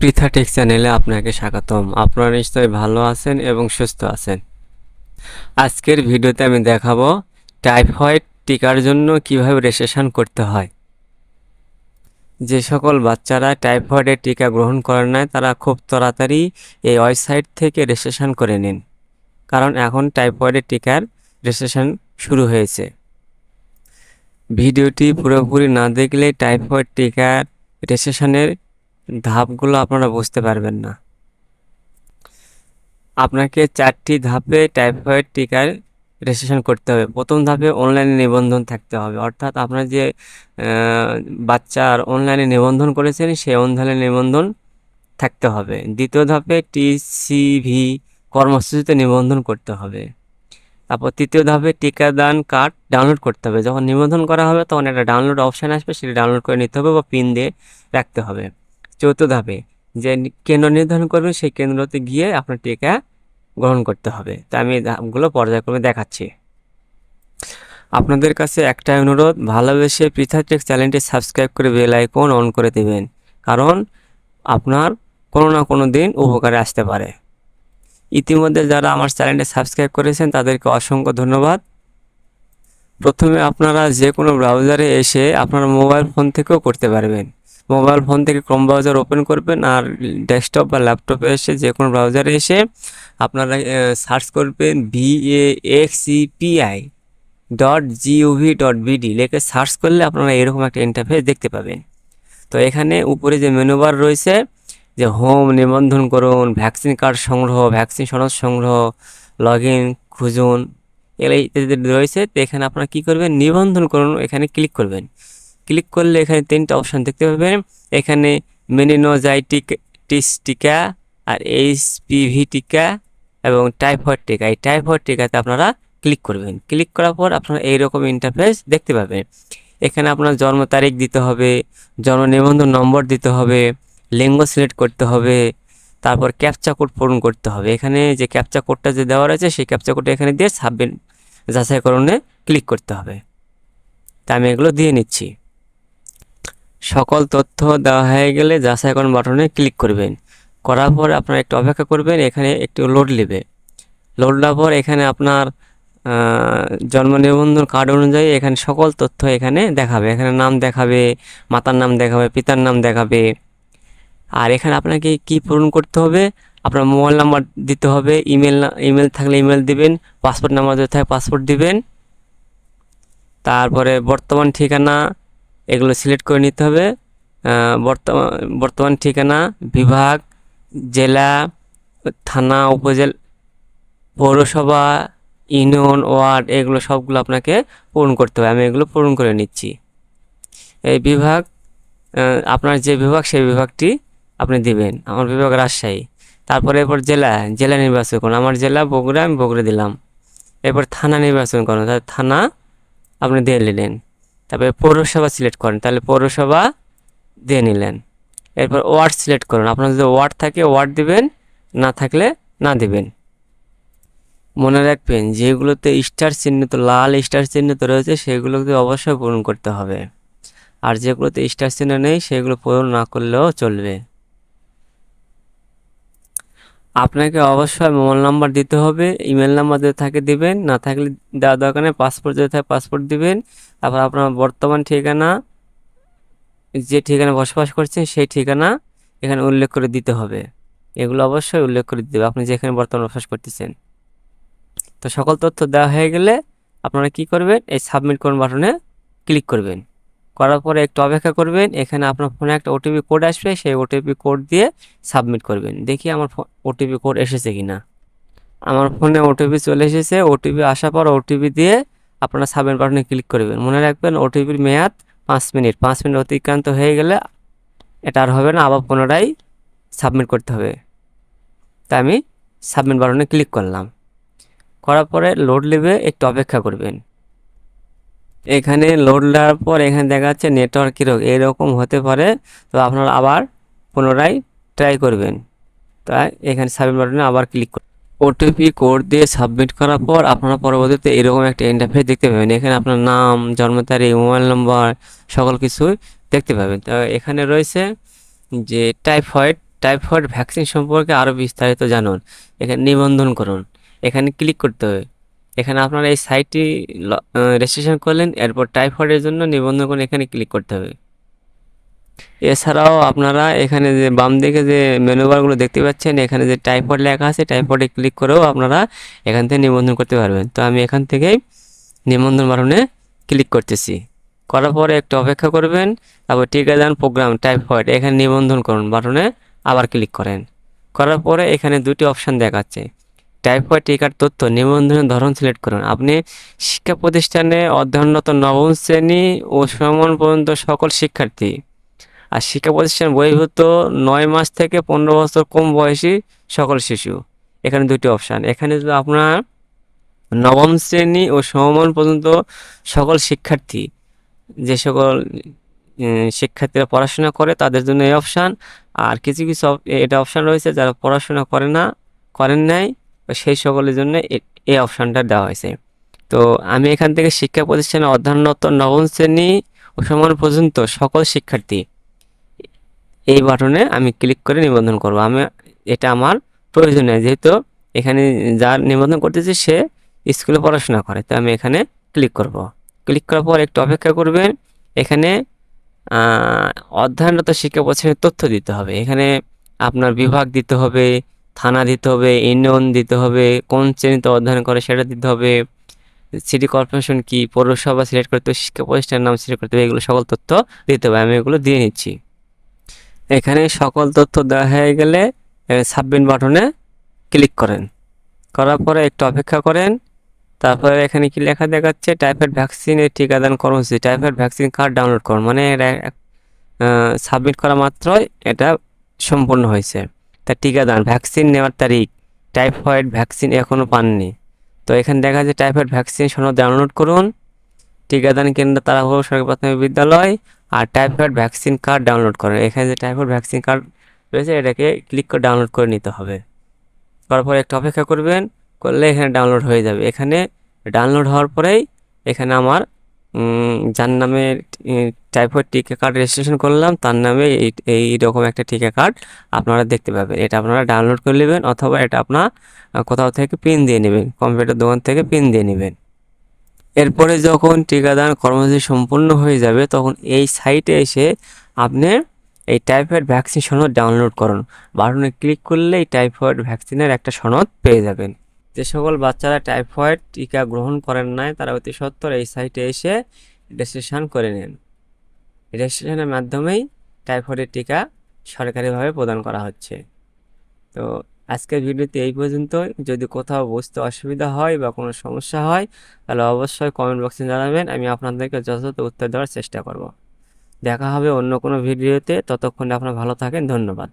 পৃথাটেক চ্যানেলে আপনাকে স্বাগতম। আপনারা নিশ্চয়ই ভালো আছেন এবং সুস্থ আছেন। আজকের ভিডিওতে আমি দেখাবো টাইফয়েড টিকার জন্য কীভাবে রেজিস্ট্রেশন করতে হয়। যে সকল বাচ্চারা টাইফয়েডের টিকা গ্রহণ করেন নাই, তারা খুব তাড়াতাড়ি এই ওয়েবসাইট থেকে রেজিস্ট্রেশন করে নিন। কারণ এখন টাইফয়েডের টিকার রেজিস্ট্রেশন শুরু হয়েছে। ভিডিওটি পুরোপুরি না দেখলে টাইফয়েড টিকার রেজিস্ট্রেশনের ধাপগুলো আপনারা বুঝতে পারবেন না। আপনাকে চারটি ধাপে টাইফয়েড টিকার রেজিস্ট্রেশন করতে হবে। প্রথম ধাপে অনলাইনে নিবন্ধন থাকতে হবে। অর্থাৎ আপনার যে বাচ্চার অনলাইনে নিবন্ধন করেছেন, সেই অনলাইনে নিবন্ধন থাকতে হবে। দ্বিতীয় ধাপে টিসিভি কর্মসূচিতে নিবন্ধন করতে হবে। তারপর তৃতীয় ধাপে টিকাদান কার্ড ডাউনলোড করতে হবে। যখন নিবন্ধন করা হবে, তখন একটা ডাউনলোড অপশান আসবে, সেটা ডাউনলোড করে নিতে হবে বা পিন দিয়ে রাখতে হবে। চৌথ ধাপে যে কেন্দ্র নির্ধারণ করবেন, সেই কেন্দ্রতে গিয়ে আপনার টিকা গ্রহণ করতে হবে। তা আমি ধাপগুলো পর্যায়ক্রমে দেখাচ্ছি। আপনাদের কাছে একটাই অনুরোধ, ভালোবেসে পৃথাটেক চ্যানেলটি সাবস্ক্রাইব করে বেল আইকন অন করে দিবেন, কারণ আপনার কোনো না কোনো দিন উপকারে আসতে পারে। ইতিমধ্যে যারা আমার চ্যানেলটি সাবস্ক্রাইব করেছেন, তাদেরকে অসংখ্য ধন্যবাদ। প্রথমে আপনারা যে কোনো ব্রাউজারে এসে আপনার মোবাইল ফোন থেকেও করতে পারবেন। মোবাইল ফোন থেকে ক্রোম ব্রাউজার ওপেন করবেন আর ডেস্কটপ বা ল্যাপটপে এসে যে কোনো ব্রাউজারে এসে আপনারা সার্চ করবেন V A X E P I dot G O V dot BD লিখে সার্চ করলে আপনারা এরকম একটা ইন্টারফেস দেখতে পাবেন। তো এখানে উপরে যে মেনু বার রয়েছে, যে হোম নিবন্ধন করুন ভ্যাকসিন কার্ড সংগ্রহ ভ্যাকসিন সনদ সংগ্রহ লগ ইন খুঁজুন এগুলো ইত্যাদি রয়েছে। তো এখানে আপনারা কী করবেন? নিবন্ধন করুন, এখানে ক্লিক করবেন। ক্লিক করলে এখানে তিনটা অপশান দেখতে পাবেন। এখানে মেনিনোজাইটিস টিকা আর এইচপিভি টিকা এবং টাইফয়েড টিকা। এই টাইফয়েড টিকাতে আপনারা ক্লিক করবেন। ক্লিক করার পর আপনারা এইরকম ইন্টারফেস দেখতে পাবেন। এখানে আপনার জন্ম তারিখ দিতে হবে, জন্ম নিবন্ধন নম্বর দিতে হবে, লিঙ্গ সিলেক্ট করতে হবে, তারপর ক্যাপচা কোড পূরণ করতে হবে। এখানে যে ক্যাপচা কোডটা যে দেওয়া রয়েছে, সেই ক্যাপচা কোডটা এখানে দিয়ে সাবমিট যাচাইকরণে ক্লিক করতে হবে। তা আমি এগুলো দিয়ে নিচ্ছি। সকল তথ্য দেওয়া হয়ে গেলে যাচাইকরণ বাটনে ক্লিক করবেন। করার পর আপনারা একটু অপেক্ষা করবেন, এখানে একটু লোড নেবে। লোড নেওয়ার পর এখানে আপনার জন্ম নিবন্ধন কার্ড অনুযায়ী এখানে সকল তথ্য এখানে দেখাবে। এখানে নাম দেখাবে, মাতার নাম দেখাবে, পিতার নাম দেখাবে। আর এখানে আপনাকে কি পূরণ করতে হবে? আপনার মোবাইল নাম্বার দিতে হবে, ইমেল ইমেল থাকলে ইমেল দিবেন, পাসপোর্ট নাম্বার যদি থাকে পাসপোর্ট দিবেন। তারপরে বর্তমান ঠিকানা এগুলো সিলেক্ট করে নিতে হবে। বর্তমান বর্তমান ঠিকানা, বিভাগ, জেলা, থানা, উপজেলা, পৌরসভা, ইউনিয়ন, ওয়ার্ড, এগুলো সবগুলো আপনাকে পূরণ করতে হবে। আমি এগুলো পূরণ করে নিচ্ছি। এই বিভাগ আপনার যে বিভাগ, সেই বিভাগটি আপনি দিবেন। আমার বিভাগ রাজশাহী। তারপরে এরপর জেলা জেলা নির্বাচন করুন। আমার জেলা বগুড়া, আমি বগুড়া দিলাম। এরপর থানা নির্বাচন করুন। তাহলে থানা আপনি দিয়ে নিলেন তারপরে পৌরসভা সিলেক্ট করেন, তাহলে পৌরসভা দিয়ে নিলেন। এরপর ওয়ার্ড সিলেক্ট করুন, আপনার যদি ওয়ার্ড থাকে ওয়ার্ড দিবেন, না থাকলে না দিবেন। মনে রাখবেন, যেগুলোতে স্টার চিহ্নিত, লাল স্টার চিহ্নিত রয়েছে, সেগুলোকে অবশ্যই পূরণ করতে হবে। আর যেগুলোতে স্টার চিহ্ন নেই, সেগুলো পূরণ না করলেও চলবে। আপনাকে অবশ্যই মোবাইল নাম্বার দিতে হবে, ইমেল নাম্বার যদি থাকে দিবেন, না থাকলে দেওয়া দরকার নেই, পাসপোর্ট যদি থাকে পাসপোর্ট দিবেন, তারপর আপনার বর্তমান ঠিকানা, যে ঠিকানা বসবাস করছেন সেই ঠিকানা এখানে উল্লেখ করে দিতে হবে। এগুলো অবশ্যই উল্লেখ করে দিতে হবে, আপনি যেখানে বর্তমানে বসবাস করতেছেন। তো সকল তথ্য দেওয়া হয়ে গেলে আপনারা কি করবেন? এই সাবমিট করুন বাটনে ক্লিক করবেন। করার পরে একটু অপেক্ষা করবেন, এখানে আপনার ফোনে একটা ওটিপি কোড আসবে, সেই ওটিপি কোড দিয়ে সাবমিট করবেন। দেখি আমার ওটিপি কোড এসেছে কি না আমার ফোনে ওটিপি চলে এসেছে ওটিপি আসার পর ওটিপি দিয়ে আপনারা সাবমিট বাটনে ক্লিক করবেন। মনে রাখবেন ওটিপির মেয়াদ পাঁচ মিনিট। পাঁচ মিনিট অতিক্রান্ত হয়ে গেলে এটা আর হবে না, আবার পুনরায় সাবমিট করতে হবে। তাই আমি সাবমিট বাটনে ক্লিক করলাম। করার পরে লোড নেবে একটু অপেক্ষা করবেন। এখানে লোড নেওয়ার পর এখানে দেখা যাচ্ছে নেটওয়ার্ক কীরকম এরকম হতে পারে। তো আপনারা আবার পুনরায় ট্রাই করবেন। তাই এখানে সাবমিট বাটনে আবার ক্লিক করুন। ওটিপি কোড দিয়ে সাবমিট করার পর আপনারা পরবর্তীতে এরকম একটা ইন্টারফেস দেখতে পাবেন। এখানে আপনার নাম, জন্ম তারিখ মোবাইল নম্বর সকল কিছুই দেখতে পাবেন। তো এখানে রয়েছে যে টাইফয়েড টাইফয়েড ভ্যাকসিন সম্পর্কে আরও বিস্তারিত জানুন। এখানে নিবন্ধন করুন। এখানে ক্লিক করতে হবে। এখানে আপনারা এই সাইটটি রেজিস্ট্রেশন করলেন, এরপর টাইফয়েডের জন্য নিবন্ধন করুন এখানে ক্লিক করতে হবে। এছাড়াও আপনারা এখানে যে বাম দিকে যে মেনু বারগুলো দেখতে পাচ্ছেন, এখানে যে টাইপড লেখা আছে টাইপডে ক্লিক করেও আপনারা এখান থেকে নিবন্ধন করতে পারবেন। তো আমি এখান থেকেই নিবন্ধন বাটনে ক্লিক করতেছি। করার পরে একটু অপেক্ষা করবেন, তারপর টিকাদান প্রোগ্রাম টাইফয়েড এখানে নিবন্ধন করুন বাটনে আবার ক্লিক করেন। করার পরে এখানে দুটি অপশান দেখাচ্ছে। টাইফয়েড টিকার তথ্য নিবন্ধনের ধরন সিলেক্ট করুন। আপনি শিক্ষা প্রতিষ্ঠানে অধ্যয়নরত নবম শ্রেণি ও সমান পর্যন্ত সকল শিক্ষার্থী। আর শিক্ষা প্রতিষ্ঠান বহির্ভূত নয় মাস থেকে পনেরো বছর কম বয়সী সকল শিশু। এখানে দুটি অপশান এখানে যদি আপনার নবম শ্রেণি ও সমমান পর্যন্ত সকল শিক্ষার্থী। যে সকল শিক্ষার্থীরা পড়াশোনা করে তাদের জন্য এই অপশান আর কিছু কিছু এটা অপশান রয়েছে যারা পড়াশোনা করে না, করেন নাই। সেই সকলের জন্য এই অপশানটা দেওয়া হয়েছে। তো আমি এখান থেকে শিক্ষা প্রতিষ্ঠানে অধ্যয়নরত নবম শ্রেণি ও সমান পর্যন্ত সকল শিক্ষার্থী এই বাটনে আমি ক্লিক করে নিবন্ধন করব। আমি, এটা আমার প্রয়োজনীয় যেহেতু এখানে যার নিবন্ধন করতেছে সে স্কুলে পড়াশোনা করে, তো আমি এখানে ক্লিক করব। ক্লিক করার পর একটু অপেক্ষা করবেন, এখানে অধ্যয়নরত শিক্ষা প্রতিষ্ঠানের তথ্য দিতে হবে। এখানে আপনার বিভাগ দিতে হবে থানা দিতে হবে, ইউনিয়ন দিতে হবে, কোন শ্রেণীতে অধ্যয়ন করে সেটা দিতে হবে সিটি কর্পোরেশন কি, পৌরসভা সিলেক্ট করতে হবে, শিক্ষা প্রতিষ্ঠানের নাম সিলেক্ট করতে হবে, এগুলো সকল তথ্য দিতে হবে, আমি এগুলো দিয়ে নিচ্ছি। এখানে সকল তথ্য দেওয়া হয়ে গেলে সাবমিট বাটনে ক্লিক করেন। করার পরে একটু অপেক্ষা করেন, তারপরে এখানে কি লেখা দেখাচ্ছে টাইফয়েড ভ্যাকসিনের টিকাদান কর্মসূচি টাইফয়েড ভ্যাকসিন কার্ড ডাউনলোড করুন মানে সাবমিট করা মাত্রই এটা সম্পূর্ণ হয়েছে। তা টিকাদান ভ্যাকসিন নেওয়ার তারিখ টাইফয়েড ভ্যাকসিন এখনও পাননি। তো এখানে দেখা যাচ্ছে টাইফয়েড ভ্যাকসিন সনদ ডাউনলোড করুন। টিকাদান কেন্দ্র তারাপুর সরকারি প্রাথমিক বিদ্যালয় আর টাইফয়েড ভ্যাকসিন কার্ড ডাউনলোড করেন। এখানে যে টাইফয়েড ভ্যাকসিন কার্ড রয়েছে, এটাকে ক্লিক করে ডাউনলোড করে নিতে হবে। করার পরে একটু অপেক্ষা করবেন, করলে এখানে ডাউনলোড হয়ে যাবে। এখানে ডাউনলোড হওয়ার পরেই এখানে আমার যার নামে টাইফয়েড টিকা কার্ড রেজিস্ট্রেশন করলাম, তার নামে এই রকম একটা টিকা কার্ড আপনারা দেখতে পাবেন। এটা আপনারা ডাউনলোড করে নেবেন অথবা এটা আপনার কোথাও থেকে পিন দিয়ে নেবেন কম্পিউটার দোকান থেকে পিন দিয়ে নেবেন। এরপরে যখন টিকাদান কর্মসূচি সম্পূর্ণ হয়ে যাবে, তখন এই সাইটে এসে আপনি এই টাইফয়েড ভ্যাকসিন সনদ ডাউনলোড করুন। বাটনে ক্লিক করলে এই টাইফয়েড ভ্যাকসিনের একটা সনদ পেয়ে যাবেন। যে সকল বাচ্চারা টাইফয়েড টিকা গ্রহণ করেন নাই, তারা অতি সত্বর এই সাইটে এসে রেজিস্ট্রেশন করে নেন। রেজিস্ট্রেশনের মাধ্যমেই টাইফয়েডের টিকা সরকারিভাবে প্রদান করা হচ্ছে। তো আজকের ভিডিওতে এই পর্যন্তই যদি কোথাও বুঝতে অসুবিধা হয় বা কোনো সমস্যা হয়, তাহলে অবশ্যই কমেন্ট বক্সে জানাবেন। আমি আপনাদেরকে যথাযথ উত্তর দেওয়ার চেষ্টা করব। দেখা হবে অন্য কোনো ভিডিওতে। ততক্ষণে আপনারা ভালো থাকেন। ধন্যবাদ।